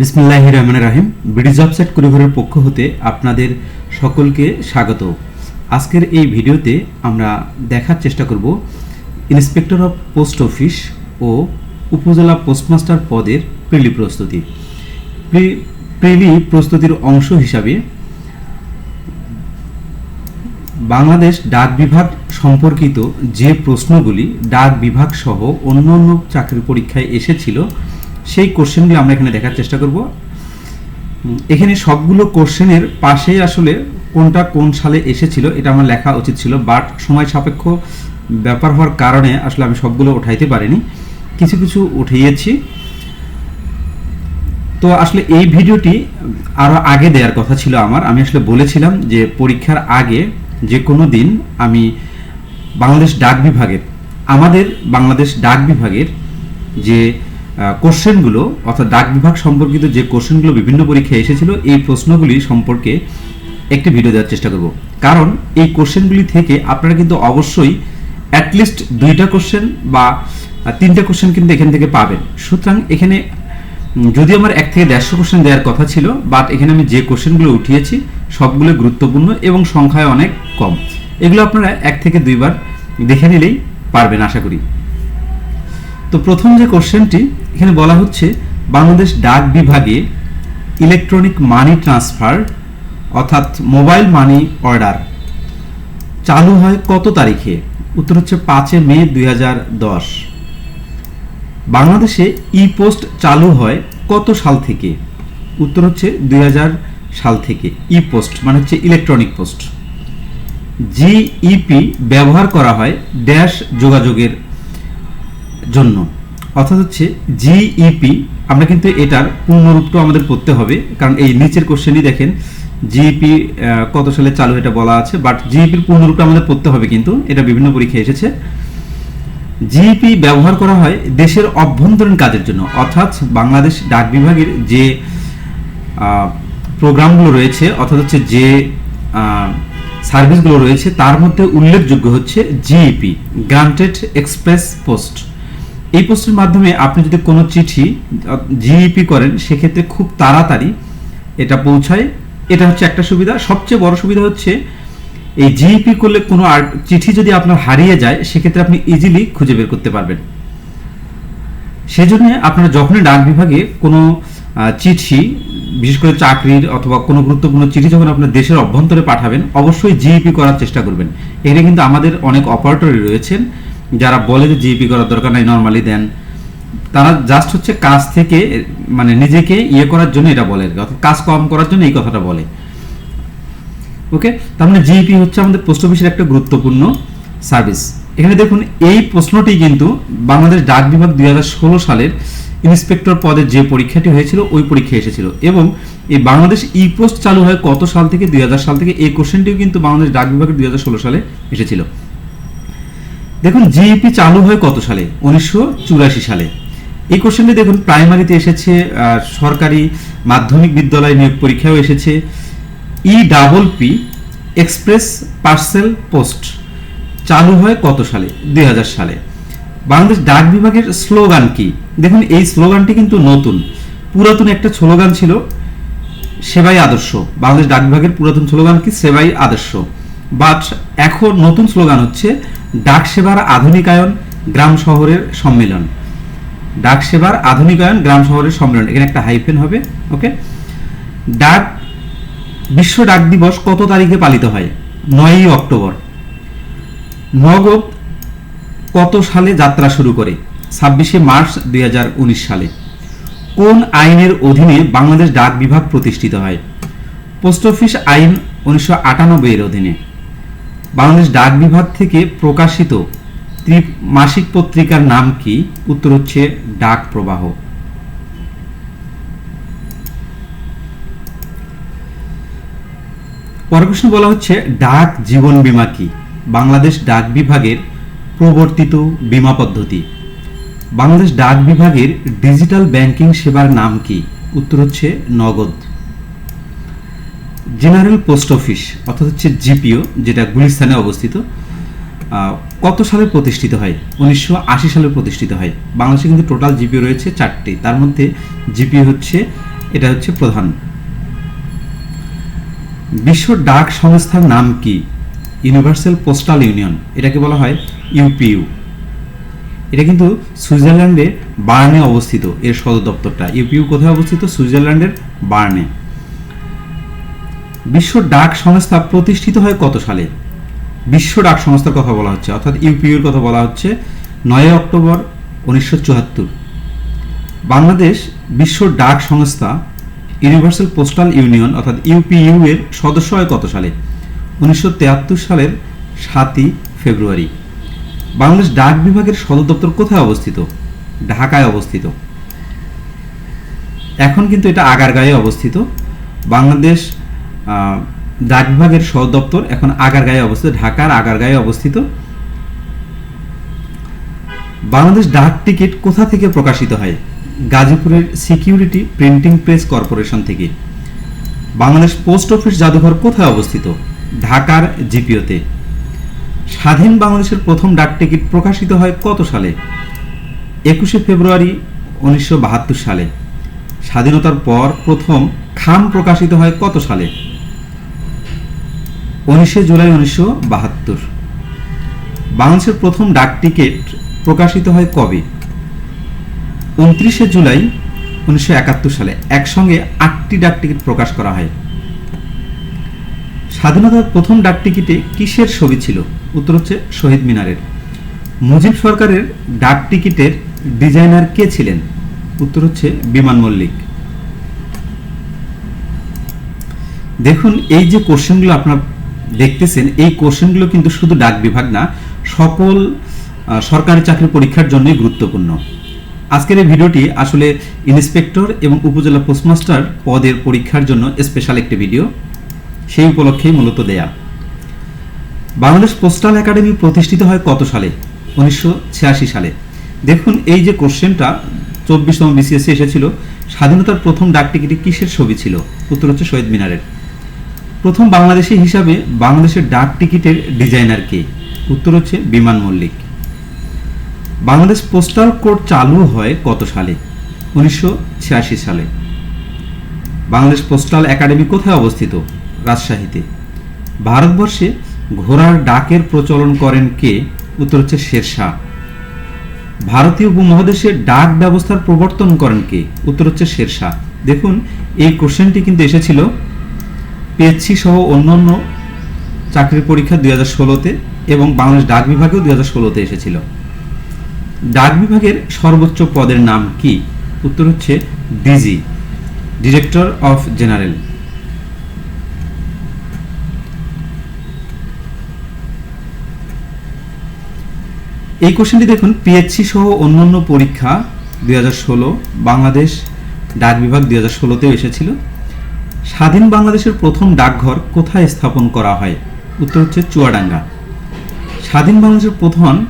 বিসমিল্লাহ রহমান রাহিম ব্রিটিশ ওয়েবসাইট কুরিঘরের পক্ষ হতে আপনাদের সকলকে স্বাগত। আজকের এই ভিডিওতে আমরা দেখার চেষ্টা করব ইন্সপেক্টর অফ পোস্ট অফিস ও উপজেলা পোস্টমাস্টার পদের প্রিলি প্রস্তুতি। প্রিলি প্রস্তুতির অংশ হিসাবে বাংলাদেশ ডাক বিভাগ সম্পর্কিত যে প্রশ্নগুলি ডাক বিভাগ সহ অন্য অন্য চাকরির পরীক্ষায় এসেছিল সেই কোশ্চেনগুলি আমরা এখানে দেখার চেষ্টা করব। এখানে সবগুলো কোশ্চেনের পাশেই আসলে কোনটা কোন সালে এসেছিল এটা আমার লেখা উচিত ছিল বাট সময় সাপেক্ষ ব্যাপার হওয়ার কারণে আসলে আমি সবগুলো উঠাইতে পারিনি। কিছু কিছু উঠিয়েছি। তো আসলে এই ভিডিওটি আরও আগে দেওয়ার কথা ছিল আমার। আমি আসলে বলেছিলাম যে পরীক্ষার আগে যে কোনো দিন আমি বাংলাদেশ ডাক বিভাগের, আমাদের বাংলাদেশ ডাক বিভাগের যে কোশ্চেনগুলো, অর্থাৎ ডাক বিভাগ সম্পর্কিত যে কোশ্চেনগুলো বিভিন্ন পরীক্ষায় এসেছিল, এই প্রশ্নগুলি সম্পর্কে একটি ভিডিও দেওয়ার চেষ্টা করব। কারণ এই কোশ্চেনগুলি থেকে আপনারা কিন্তু অবশ্যই অ্যাটলিস্ট দুইটা কোশ্চেন বা তিনটা কোশ্চেন কিন্তু এখান থেকে পাবেন। সুতরাং এখানে যদিও আমার এক থেকে দেড়শো কোশ্চেন দেওয়ার কথা ছিল বাট এখানে আমি যে কোশ্চেনগুলো উঠিয়েছি, সবগুলো গুরুত্বপূর্ণ এবং সংখ্যায় অনেক কম। এগুলো আপনারা এক থেকে দুইবার দেখে নিলেই পারবেন, আশা করি। তো প্রথম যে কোশ্চেনটি এখানে বলা হচ্ছে বাংলাদেশ ডাক বিভাগে ইলেকট্রনিক মানি ট্রান্সফার অর্থাৎ মোবাইল মানি অর্ডার চালু হয় কত তারিখে? উত্তর হচ্ছে পাঁচে মে দুই বাংলাদেশে ই পোস্ট চালু হয় কত সাল থেকে? উত্তর হচ্ছে দুই হাজার সাল থেকে। ই পোস্ট মানে হচ্ছে ইলেকট্রনিক পোস্ট জিইপি ব্যবহার করা হয় ড্যাশ যোগাযোগের জন্য। অর্থাৎ হচ্ছে জিইপি আমরা কিন্তু এটার পূর্ণরূপটা আমাদের পড়তে হবে। কারণ এই নিচের কোশ্চেনই দেখেন জিইপি কত সালে চালু এটা বলা আছে বাট জিইপির পূর্ণরূপটা আমাদের পড়তে হবে কিন্তু, এটা বিভিন্ন পরীক্ষায় এসেছে। জিইপি ব্যবহার করা হয় দেশের অভ্যন্তরীণ কাজের জন্য, অর্থাৎ বাংলাদেশ ডাক বিভাগের যে প্রোগ্রামগুলো রয়েছে, অর্থাৎ হচ্ছে যে সার্ভিসগুলো রয়েছে, তার মধ্যে উল্লেখযোগ্য হচ্ছে জিইপি গ্রান্টেড এক্সপ্রেস পোস্ট এই পোস্টের মাধ্যমে আপনি যদি কোনো চিঠি জিইপি করেন, সেক্ষেত্রে খুব তাড়াতাড়ি এটা পৌঁছায়। এটা হচ্ছে একটা সুবিধা। সবচেয়ে বড় সুবিধা হচ্ছে, এই জিইপি করলে কোনো আর চিঠি যদি আপনার হারিয়ে যায়, সেক্ষেত্রে আপনি ইজিলি খুঁজে বের করতে পারবেন। সেজন্য আপনারা যখনই ডাক বিভাগে কোনো চিঠি, বিশেষ করে চাকরির অথবা কোনো গুরুত্বপূর্ণ চিঠি যখন আপনার দেশের অভ্যন্তরে পাঠাবেন, অবশ্যই জিইপি করার চেষ্টা করবেন। এখানে কিন্তু আমাদের অনেক অপারেটরই রয়েছেন। যারা বলে যে জিইপি করার দরকার নাই নর্মালি দেন। তারা জাস্ট হচ্ছে কাজ থেকে মানে নিজেকে ইয়ে করার জন্য এটা বলে অর্থাৎ কাজ কম করার জন্য এই কথাটা বলে। ওকে তার মানে জিইপি হচ্ছে আমাদের পোস্ট অফিসের একটা গুরুত্বপূর্ণ সার্ভিস এখানে দেখুন, এই প্রশ্নটি কিন্তু বাংলাদেশ ডাক বিভাগ দুই হাজার ষোলো সালের ইন্সপেক্টর পদের যে পরীক্ষাটি হয়েছিল, ওই পরীক্ষায় এসেছিল। এবং এই বাংলাদেশ ই পোস্ট চালু হয় কত সাল থেকে? দুই হাজার সাল থেকে? এই কোশ্চেনটিও কিন্তু বাংলাদেশ ডাক বিভাগের দুই সালে এসেছিল। দেখুন জিইপি চালু হয় কত সালে? উনিশশো চুরাশি সালে। এই কোশ্চেনটি দেখুন প্রাইমারিতে এসেছে সরকারি মাধ্যমিক বিদ্যালয় নিয়োগ পরীক্ষাও এসেছে। E double P express parcel post চালু হয় কত সালে? দুই হাজার সালে। বাংলাদেশ ডাক বিভাগের স্লোগান কি? দেখুন, এই স্লোগানটি কিন্তু নতুন। পুরাতন একটা স্লোগান ছিল, সেবাই আদর্শ। বাংলাদেশ ডাক বিভাগের পুরাতন স্লোগান কি? সেবাই আদর্শ। বাট এখন নতুন স্লোগান হচ্ছে, ডাক সেবার আধুনিকায়ন গ্রাম শহরের সম্মেলন। ডাক সেবার আধুনিকায়ন গ্রাম শহরের সম্মেলন। এখানে একটা হাইফেন হবে ওকে ডাক, বিশ্ব ডাক দিবস কত তারিখে পালিত হয়? নয়ই অক্টোবর। নগদ কত সালে যাত্রা শুরু করে? ছাব্বিশে মার্চ দুই হাজার উনিশ সালে। কোন আইনের অধীনে বাংলাদেশ ডাক বিভাগ প্রতিষ্ঠিত হয়? পোস্ট অফিস আইন উনিশশো আটানব্বই এর অধীনে। বাংলাদেশ ডাক বিভাগ থেকে প্রকাশিত ত্রিমাসিক পত্রিকার নাম কি? উত্তর হচ্ছে ডাক প্রবাহ। পরের প্রশ্ন বলা হচ্ছে, ডাক জীবন বীমা কি? বাংলাদেশ ডাক বিভাগের প্রবর্তিত বীমা পদ্ধতি। বাংলাদেশ ডাক বিভাগের ডিজিটাল ব্যাংকিং সেবার নাম কি? উত্তর হচ্ছে নগদ। জেনারেল পোস্ট অফিস, অর্থাৎ হচ্ছে জিপিও, যেটা গুলিস্তানে অবস্থিত কত সালে প্রতিষ্ঠিত হয়? উনিশশো আশি সালে প্রতিষ্ঠিত হয়। বাংলাদেশে কিন্তু টোটাল জিপিও রয়েছে চারটি। তার মধ্যে জিপিও হচ্ছে, এটা হচ্ছে প্রধান। বিশ্ব ডাক সংস্থার নাম কি? ইউনিভার্সাল পোস্টাল ইউনিয়ন এটাকে বলা হয় ইউপিইউ এটা কিন্তু সুইজারল্যান্ডে বার্নে অবস্থিত, এর সদর দপ্তরটা। ইউপিইউ কোথায় অবস্থিত? সুইজারল্যান্ডের বার্নে। বিশ্ব ডাক সংস্থা প্রতিষ্ঠিত হয় কত সালে? বিশ্ব ডাক সংস্থার কথা বলা হচ্ছে, অর্থাৎ ইউপিইউর কথা বলা হচ্ছে নয় অক্টোবর উনিশশো চুয়াত্তর। বাংলাদেশ বিশ্ব ডাক সংস্থা ইউনিভার্সাল পোস্টাল ইউনিয়ন, অর্থাৎ ইউপিইউ এর সদস্য হয় কত সালে? উনিশশো সালের সাতই ফেব্রুয়ারি। বাংলাদেশ ডাক বিভাগের সদর দপ্তর কোথায় অবস্থিত? ঢাকায় অবস্থিত। এখন কিন্তু এটা আগারগাঁয়ে অবস্থিত। বাংলাদেশ ডাক বিভাগের সদর দপ্তর এখন আগারগাঁয়ে অবস্থিত, ঢাকার আগারগাঁয়ে অবস্থিত। বাংলাদেশ ডাক টিকিট কোথা থেকে প্রকাশিত হয়? গাজীপুরের সিকিউরিটি প্রিন্টিং প্রেস কর্পোরেশন থেকে। বাংলাদেশ পোস্ট অফিস জাদুঘর কোথায় অবস্থিত? ঢাকার জিপিওতে। স্বাধীন বাংলাদেশের প্রথম ডাক টিকিট প্রকাশিত হয় কত সালে? একুশে ফেব্রুয়ারি উনিশশো বাহাত্তর সালে। স্বাধীনতার পর প্রথম খাম প্রকাশিত হয় কত সালে? উনিশে জুলাই উনিশশো বাহাত্তর। বাংলাদেশের প্রথম ডাক টিকিট প্রকাশিত হয় কবে? উনত্রিশে জুলাই উনিশশো একাত্তর সালে একসঙ্গে আটটি ডাক টিকিট প্রকাশ করা হয়। স্বাধীনতার প্রথম ডাক টিকিটে কিসের ছবি ছিল? উত্তর হচ্ছে শহীদ মিনারের। মুজিব সরকারের ডাক টিকিটের ডিজাইনার কে ছিলেন? উত্তর হচ্ছে বিমান মল্লিক। দেখুন, এই যে কোশ্চেনগুলো আপনারা দেখতেছেন, এই কোশ্চেনগুলো কিন্তু শুধু ডাক বিভাগ না, সকল সরকারি চাকরি পরীক্ষার জন্যই গুরুত্বপূর্ণ। আজকের এই ভিডিওটি আসলে ইন্সপেক্টর এবং উপজেলা পোস্টমাস্টার পদের পরীক্ষার জন্য স্পেশাল একটি ভিডিও, সেই উপলক্ষেই মূলত দেয়া। বাংলাদেশ পোস্টাল একাডেমি প্রতিষ্ঠিত হয় কত সালে? উনিশশো ছিয়াশি সালে। দেখুন, এই যে কোশ্চেনটা, চব্বিশতম বিসিএসসি এসেছিল, স্বাধীনতার প্রথম ডাক টিকিটে কিসের ছবি ছিল? উত্তর হচ্ছে শহীদ মিনারের। প্রথম বাংলাদেশি হিসাবে বাংলাদেশের ডাক টিকিটের ডিজাইনার কে? উত্তর হচ্ছে বিমান মল্লিক। বাংলাদেশ পোস্টাল কোড চালু হয় কত সালে? উনিশশো সালে। বাংলাদেশ পোস্টাল একাডেমি কোথায় অবস্থিত? রাজশাহীতে। ভারতবর্ষে ঘোড়ার ডাকের প্রচলন করেন কে? উত্তর হচ্ছে শেরশাহ ভারতীয় উপমহাদেশে ডাক ব্যবস্থার প্রবর্তন করেন কে? উত্তর হচ্ছে শেরশাহ দেখুন, এই কোশ্চেনটি কিন্তু এসেছিল পিএইচসি সহ অন্যান্য চাকরির পরীক্ষা দুই হাজার ষোলোতে এবং বাংলাদেশ ডাক বিভাগেও দুই হাজার ষোলোতে এসেছিল। ডাক বিভাগের সর্বোচ্চ পদের নাম কি? উত্তর হচ্ছে ডিজি ডিরেক্টর অফ জেনারেল এই কোশ্চেনটি দেখুন পিএইচসি সহ অন্যান্য পরীক্ষা দুই হাজার ষোলো, বাংলাদেশ ডাক বিভাগ দুই হাজার ষোলোতেও এসেছিল। স্বাধীন বাংলাদেশের প্রথম ডাকঘর কোথায় স্থাপন করা হয়? উত্তর হচ্ছে চুয়াডাঙ্গা। স্বাধীন বাংলাদেশের প্রথম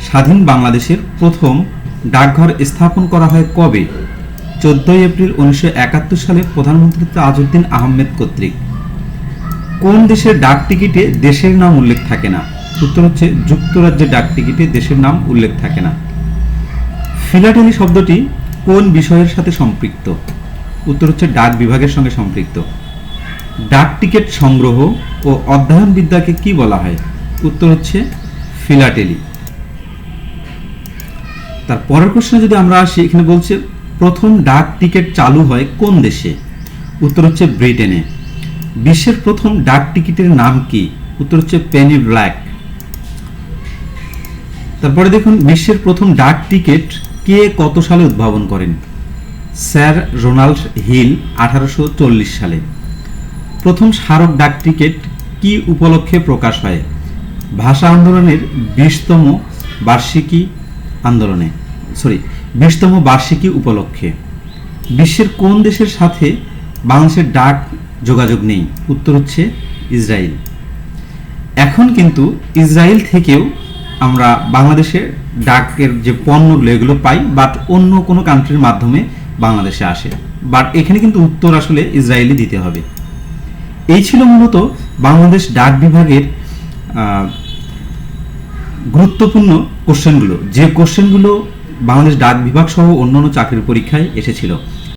স্বাধীন বাংলাদেশের প্রথম ডাকঘর স্থাপন করা হয় কবে? চোদ্দই এপ্রিল উনিশশো একাত্তর সালে প্রধানমন্ত্রী তাজউদ্দিন আহমেদ কর্তৃক। কোন দেশের ডাক টিকিটে দেশের নাম উল্লেখ থাকে না? উত্তর হচ্ছে যুক্তরাজ্যের ডাক টিকিটে দেশের নাম উল্লেখ থাকে না। ফিলাটেলি শব্দটি কোন বিষয়ের সাথে সম্পৃক্ত? উত্তর হচ্ছে ডাক বিভাগের সঙ্গে সম্পৃক্ত। ডাক টিকিট সংগ্রহ ও অধ্যয়ন বিদ্যাকে কি বলা হয়? উত্তর হচ্ছে ফিলাটেলি। তার পরের প্রশ্নে যদি আমরা আসি, এখানে বলছে, প্রথম ডাক টিকিট চালু হয় কোন দেশে? উত্তর হচ্ছে ব্রিটেনে। বিশ্বের প্রথম ডাক টিকিটের নাম কি? উত্তর হচ্ছে পেনি ব্ল্যাক। তারপরে দেখুন, বিশ্বের প্রথম ডাক টিকিট কে কত সালে উদ্ভাবন করেন? স্যার রোনাল্ড হিল আঠারোশো চল্লিশ সালে। প্রথম স্মারক ডাক টিকিট কি উপলক্ষে প্রকাশ হয়? ভাষা আন্দোলনের বিশতম বার্ষিকী আন্দোলনে। সরি বিশতম বার্ষিকী উপলক্ষে। বিশ্বের কোন দেশের সাথে বাংলাদেশের ডাক যোগাযোগ নেই? উত্তর হচ্ছে ইসরায়েল। এখন কিন্তু ইসরায়েল থেকেও আমরা বাংলাদেশের ডাকের যে পণ্যগুলো এগুলো পাই বাট অন্য কোনো কান্ট্রির মাধ্যমে বাংলাদেশে আসে। বাট এখানে কিন্তু উত্তর আসলে ইসরায়েলই দিতে হবে। এই ছিল মূলত বাংলাদেশ ডাক বিভাগের গুরুত্বপূর্ণ কোশ্চেনগুলো যে কোশ্চেনগুলো বাংলাদেশ ডাক বিভাগ সহ অন্যান্য চাকরির পরীক্ষায় এসেছিল।